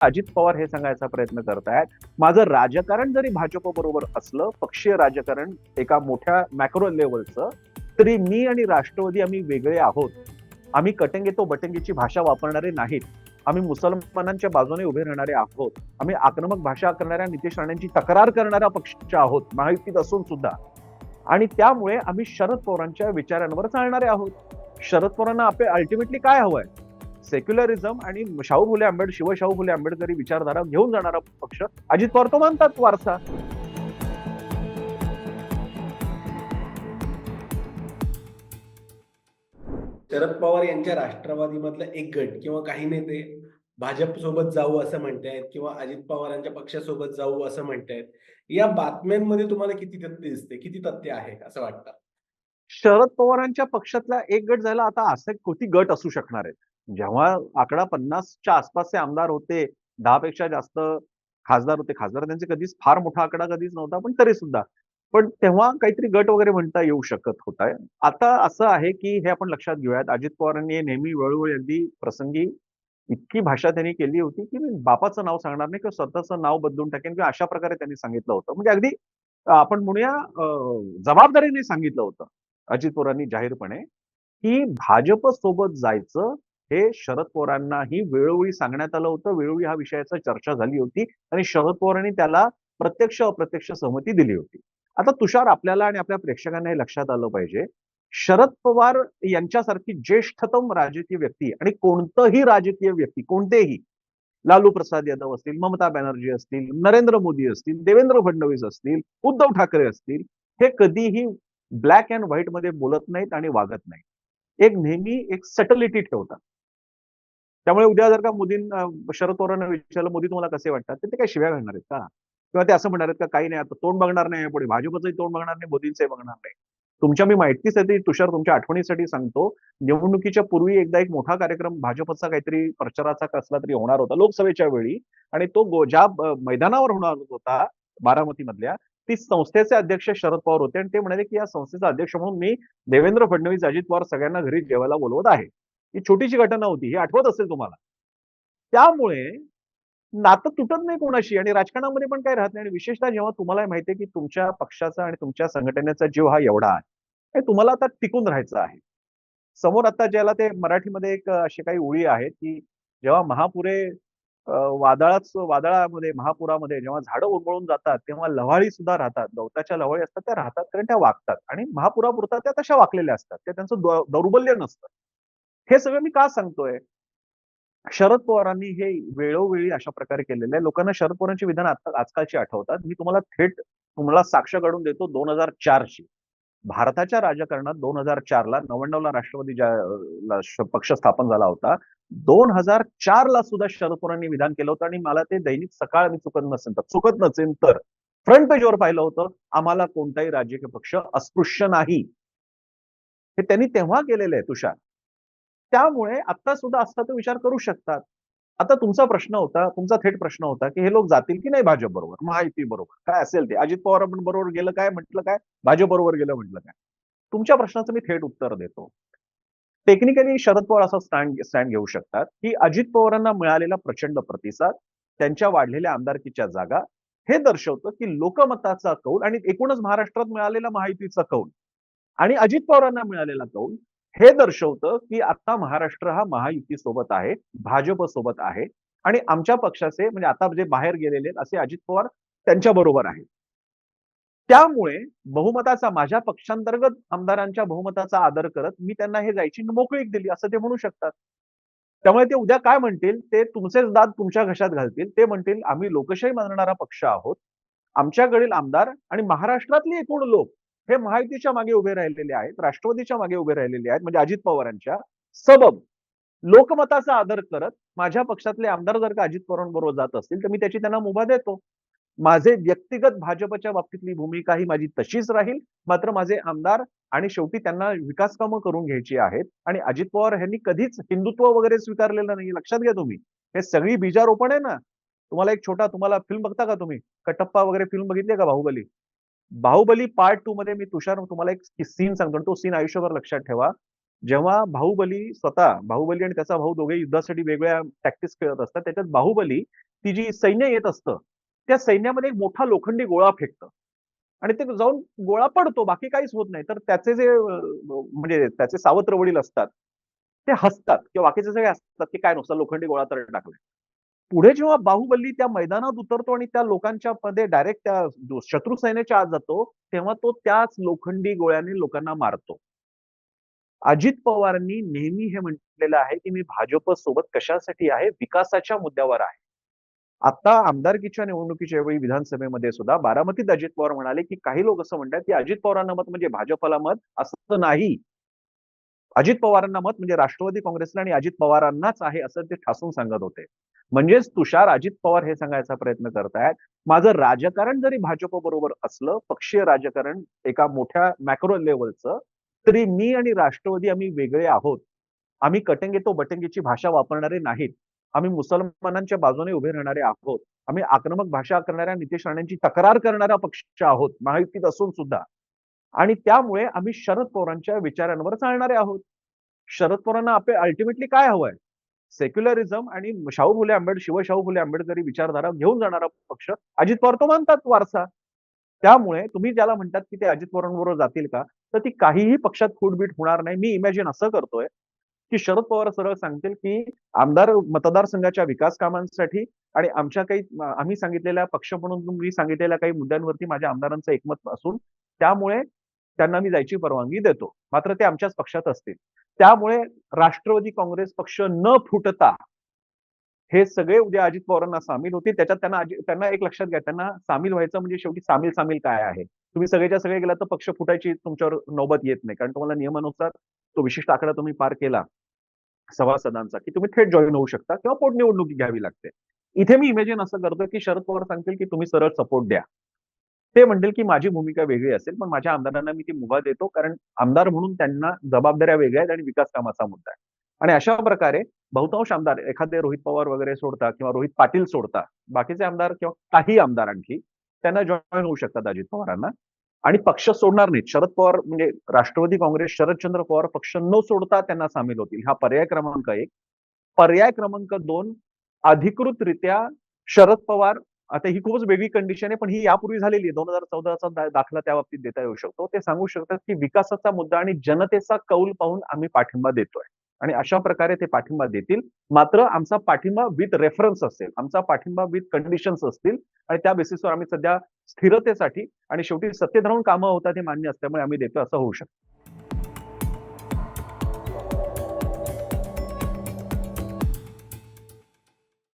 अजित पवार हे सांगायचा प्रयत्न करतायत. माझं राजकारण जरी भाजप बरोबर असलं पक्षीय राजकारण एका मोठ्या मॅक्रो लेवलचं तरी मी आणि राष्ट्रवादी आम्ही वेगळे आहोत. आम्ही कटंगे तो बटंगेची भाषा वापरणारे नाहीत. आम्ही मुसलमानांच्या बाजूने उभे राहणारे आहोत. आम्ही आक्रमक भाषा करणाऱ्या नितेश राणेंची तक्रार करणारा पक्ष आहोत महायुतीत असून सुद्धा. आणि त्यामुळे आम्ही शरद पवारांच्या विचारांवर चालणारे आहोत. शरद पवारांना आपले अल्टिमेटली काय हवंय? सेक्युलरिझम आणि शाहू फुले आंबेड शिवशाहू फुले आंबेडकरी विचारधारा घेऊन जाणारा पक्ष अजित पवार तो मानतात वारसा. शरद पवार यांच्या राष्ट्रवादीमधला एक गट किंवा काही नेते भाजप सोबत जाऊ असं म्हणतायत किंवा अजित पवारांच्या पक्षासोबत जाऊ असं म्हणतायत या बातम्यांमध्ये तुम्हाला किती तथ्य दिसते किती तथ्य आहे असं वाटतं? शरद पवारांच्या पक्षातला एक गट जायला आता असे कोटी गट असू शकणार आहेत? जेव्हा आकडा पन्नासच्या आसपासचे आमदार होते दहा पेक्षा जास्त खासदार होते. खासदार त्यांचे कधीच फार मोठा आकडा कधीच नव्हता पण तरी सुद्धा. पण तेव्हा काहीतरी गट वगैरे म्हणता येऊ शकत होता. आता असं आहे की हे आपण लक्षात घेऊयात. अजित पवारांनी नेहमी वेळोवेळी अगदी प्रसंगी इतकी भाषा त्यांनी केली होती की मी बापाचं नाव सांगणार नाही किंवा स्वतःचं नाव बदलून टाकेन किंवा अशा प्रकारे त्यांनी सांगितलं होतं. म्हणजे अगदी आपण म्हणूया जबाबदारीने सांगितलं होतं अजित पवारांनी जाहीरपणे की भाजप सोबत जायचं हे शरद पवारांनाही वेळोवेळी सांगण्यात आलं होतं. वेळोवेळी हा विषयाचा चर्चा झाली होती आणि शरद पवारांनी त्याला प्रत्यक्ष अप्रत्यक्ष सहमती दिली होती. आता तुषार आपल्याला आणि आपल्या प्रेक्षकांना हे लक्षात आलं पाहिजे. शरद पवार यांच्यासारखी ज्येष्ठतम राजकीय व्यक्ती आणि कोणतंही राजकीय व्यक्ती कोणतेही लालू प्रसाद यादव असतील ममता बॅनर्जी असतील नरेंद्र मोदी असतील देवेंद्र फडणवीस असतील उद्धव ठाकरे असतील हे कधीही ब्लॅक अँड व्हाईटमध्ये बोलत नाहीत आणि वागत नाहीत. एक नेहमी एक सटलिटी ठेवतात. त्यामुळे उद्या जर का मोदींना शरद पवारांना विचारलं मोदी तुम्हाला कसे वाटतात? तर ते काय शिव्या घालणार आहेत का? किंवा ते असं म्हणणार आहेत का काही नाही आता तोंड बघणार नाही पुढे. भाजपचंही तोंड बघणार नाही मोदींचंही बघणार नाही. तुमच्या मी माहितीसाठी तुषार तुमच्या आठवणीसाठी सांगतो निवडणुकीच्या पूर्वी एकदा एक मोठा कार्यक्रम भाजपचा काहीतरी प्रचाराचा कसला तरी होणार होता लोकसभेच्या वेळी. आणि तो ज्या मैदानावर होणार होता बारामती मधल्या ती संस्थेचे अध्यक्ष शरद पवार होते. आणि ते म्हणाले की या संस्थेचा अध्यक्ष म्हणून मी देवेंद्र फडणवीस अजित पवार सगळ्यांना घरी जेवायला बोलवत आहे. ही छोटीशी घटना होती हे आठवत असेल तुम्हाला? त्यामुळे नातं तुटत नाही कोणाशी आणि राजकारणामध्ये पण काही राहत नाही. आणि विशेषतः जेव्हा तुम्हाला माहितीये की तुमच्या पक्षाचा आणि तुमच्या संघटनेचा जीव हा एवढा आहे हे तुम्हाला आता टिकून राहायचं आहे. समोर आता ज्याला ते मराठीमध्ये एक अशी काही ओळी आहेत की जेव्हा महापुरे वादळाच वादळामध्ये महापुरामध्ये जेव्हा झाडं उन्मळून जातात तेव्हा लव्हाळी सुद्धा राहतात. गवताच्या लव्हाळी असतात त्या राहतात कारण त्या वागतात. आणि महापुरापुरता त्या तशा वाकलेल्या असतात. ते त्यांचं दौर्बल्य नसतं. हे सगळं मी का सांगतोय? शरद पवारांनी हे वेळोवेळी अशा प्रकारे केलेले आहे. लोकांना शरद पवारांची विधान आता आजकालची आठवतात. मी तुम्हाला थेट तुम्हाला साक्ष काढून देतो दोन हजार चारची. भारताच्या राजकारणात दोन हजार चारला नव्याण्णवला राष्ट्रवादी ज्या पक्ष स्थापन झाला होता दोन हजार चारला सुद्धा शरद पवारांनी विधान केलं होतं आणि मला ते दैनिक सकाळ मी चुकत नसेल तर चुकत नसेल तर फ्रंट पेजवर पाहिलं होतं आम्हाला कोणताही राजकीय पक्ष अस्पृश्य नाही. हे त्यांनी तेव्हा केलेलं आहे तुषार. त्यामुळे आता सुद्धा असता तो विचार करू शकतात. आता तुमचा प्रश्न होता तुमचा थेट प्रश्न होता की हे लोक जातील की नाही भाजप बरोबर? महायुती बरोबर. काय असेल ते? अजित पवार बरोबर गेलं काय? म्हटलं काय? भाजप बरोबर गेलं म्हटलं काय? तुमच्या प्रश्नाचं मी थेट उत्तर देतो. टेक्निकली शरद पवार असं स्टँड स्टँड घेऊ शकतात की अजित पवारांना मिळालेला प्रचंड प्रतिसाद त्यांच्या वाढलेल्या आमदारकीच्या जागा हे दर्शवतं की लोकमताचा कौल आणि एकूणच महाराष्ट्रात मिळालेला महायुतीचा कौल आणि अजित पवारांना मिळालेला कौल हे दर्शवतं की आता महाराष्ट्र हा महायुती सोबत आहे भाजप सोबत आहे आणि आमच्या पक्षाचे म्हणजे आता जे बाहेर गेलेले आहेत, असे अजित पवार त्यांच्या बरोबर आहेत. त्यामुळे बहुमताचा माझ्या पक्षांतर्गत आमदारांच्या बहुमताचा आदर करत मी त्यांना हे जायची मोकळीक दिली असं ते म्हणू शकतात. त्यामुळे ते उद्या काय म्हणतील ते तुमचेच दात तुमच्या घशात घालतील ते म्हणतील आम्ही लोकशाही मानणारा पक्ष आहोत आमच्याकडील आमदार आणि महाराष्ट्रातले एकूण लोक हे महायुतीच्या मागे उभे राहिलेले आहेत राष्ट्रवादीच्या मागे उभे राहिलेले आहेत म्हणजे अजित पवारांच्या सबब. लोकमताचा आदर करत माझ्या पक्षातले आमदार जर का अजित पवारांबरोबर जात असतील तर मी त्याची त्यांना मुभा देतो. माझे व्यक्तिगत भाजपच्या बाबतीतली भूमिका ही माझी तशीच राहील मात्र माझे आमदार आणि शेवटी त्यांना विकास कामं करून घ्यायची आहेत आणि अजित पवार यांनी कधीच हिंदुत्व वगैरे स्वीकारलेलं नाही. लक्षात घ्या तुम्ही. हे सगळी बीजारोपण आहे ना. तुम्हाला एक छोटा तुम्हाला फिल्म बघता का तुम्ही? कटप्पा वगैरे फिल्म बघितली का बाहुबली? बाहुबली पार्ट टू मध्ये मी तुषार तुम्हाला एक सीन सांगतो तो सीन आयुष्यभर लक्षात ठेवा. जेव्हा बाहुबली स्वतः बाहुबली आणि त्याचा भाऊ दोघे युद्धासाठी वेगवेगळ्या प्रॅक्टिस खेळत असतात त्याच्यात बाहुबली ती जी सैन्य येत असतं त्या सैन्यामध्ये एक मोठा लोखंडी गोळा फेकतं. आणि ते जाऊन गोळा पडतो बाकी काहीच होत नाही. तर त्याचे जे म्हणजे त्याचे सावत्र वडील असतात ते हसतात किंवा बाकीचे सगळे असतात की काय नुसतं लोखंडी गोळा तर टाकलाय. पुढे जेव्हा बाहुबली त्या मैदानात उतरतो आणि त्या लोकांच्या मध्ये डायरेक्ट त्या शत्रू सैन्याच्या आत जातो तेव्हा तो त्याच लोखंडी गोळ्याने लोकांना मारतो. अजित पवारांनी नेहमी हे म्हटलेलं आहे की मी भाजप सोबत कशासाठी आहे? विकासाच्या मुद्द्यावर आहे. आता आमदारकीच्या निवडणुकीच्या वेळी विधानसभेमध्ये सुद्धा बारामतीत अजित पवार म्हणाले की काही लोक असं म्हणतात की अजित पवारांना मत म्हणजे भाजपला मत असं नाही. अजित पवारांना मत म्हणजे राष्ट्रवादी काँग्रेसला आणि अजित पवारांनाच आहे असं ते ठासून सांगत होते. म्हणजेच तुषार अजित पवार हे सांगायचा प्रयत्न करतायत. माझं राजकारण जरी भाजप बरोबर असलं पक्षीय राजकारण एका मोठ्या मॅक्रो लेवलचं तरी मी आणि राष्ट्रवादी आम्ही वेगळे आहोत. आम्ही कटंगे तो बटंगेची भाषा वापरणारे नाहीत. आम्ही मुसलमानांच्या बाजूने उभे राहणारे आहोत. आम्ही आक्रमक भाषा करणाऱ्या नितेश राणेंची तक्रार करणारा पक्ष आहोत महायुतीत असून सुद्धा. आणि त्यामुळे आम्ही शरद पवारांच्या विचारांवर चालणारे आहोत. शरद पवारांना आपले अल्टिमेटली काय हवंय? सेक्युलरिझम आणि शाहू फुले आंबेडकर शिवशाहू फुले आंबेडकरी विचारधारा घेऊन जाणारा पक्ष अजित पवार तो मानतात वारसा. त्यामुळे तुम्ही ज्याला म्हणतात की ते अजित पवारांबरोबर जातील का तर ती काहीही पक्षात फूटबीट होणार नाही. मी इमॅजिन असं करतोय की शरद पवार सरळ सांगतील की आमदार मतदारसंघाच्या विकास कामांसाठी आणि आमच्या काही आम्ही सांगितलेल्या पक्ष म्हणून मी सांगितलेल्या काही मुद्द्यांवरती माझ्या आमदारांचं एकमत असून त्यामुळे त्यांना मी जायची परवानगी देतो. मात्र ते आमच्याच पक्षात असतील. त्यामुळे राष्ट्रवादी काँग्रेस पक्ष न फुटता हे सगळे उद्या अजित पवारांना सामील होतील. त्याच्यात त्यांना त्यांना एक लक्षात घ्या त्यांना सामील व्हायचं म्हणजे शेवटी सामील सामील काय आहे? तुम्ही सगळेच्या सगळे गेला तर पक्ष फुटायची तुमच्यावर नौबत येत नाही. कारण तुम्हाला नियमानुसार तो विशिष्ट आकडा तुम्ही पार केला सभासदांचा की तुम्ही थेट जॉईन होऊ शकता किंवा पोटनिवडणुकी घ्यावी लागते. इथे मी इमेजिन असं करतो की शरद पवार सांगतील की तुम्ही सरळ सपोर्ट द्या. ते म्हणतील की माझी भूमिका वेगळी असेल पण माझ्या आमदारांना मी ती मुभा देतो कारण आमदार म्हणून त्यांना जबाबदाऱ्या वेगळ्या आहेत आणि विकास कामाचा मुद्दा आहे. आणि अशा प्रकारे बहुतांश आमदार एखादे रोहित पवार वगैरे सोडता किंवा रोहित पाटील सोडता बाकीचे आमदार किंवा काही आमदार आणखी त्यांना जॉईन होऊ शकतात अजित पवारांना. आणि पक्ष सोडणार नाहीत. शरद पवार म्हणजे राष्ट्रवादी काँग्रेस शरदचंद्र पवार पक्ष न सोडता त्यांना सामील होतील. हा पर्याय क्रमांक एक. पर्याय क्रमांक दोन अधिकृतरित्या शरद पवार आता ही खूपच वेगळी कंडिशन आहे पण ही यापूर्वी झालेली आहे. दोन हजार चौदाचा दाखला त्या बाबतीत देता येऊ शकतो. ते सांगू शकतात की विकासाचा मुद्दा आणि जनतेचा कौल पाहून आम्ही पाठिंबा देतोय. आणि अशा प्रकारे ते पाठिंबा देतील. मात्र आमचा पाठिंबा विथ रेफरन्स असेल. आमचा पाठिंबा विथ कंडिशन्स असतील. आणि त्या बेसिसवर आम्ही सध्या स्थिरतेसाठी आणि शेवटी सत्तेत राहून कामं होतात हे मान्य असल्यामुळे आम्ही देतो असं होऊ शकतं.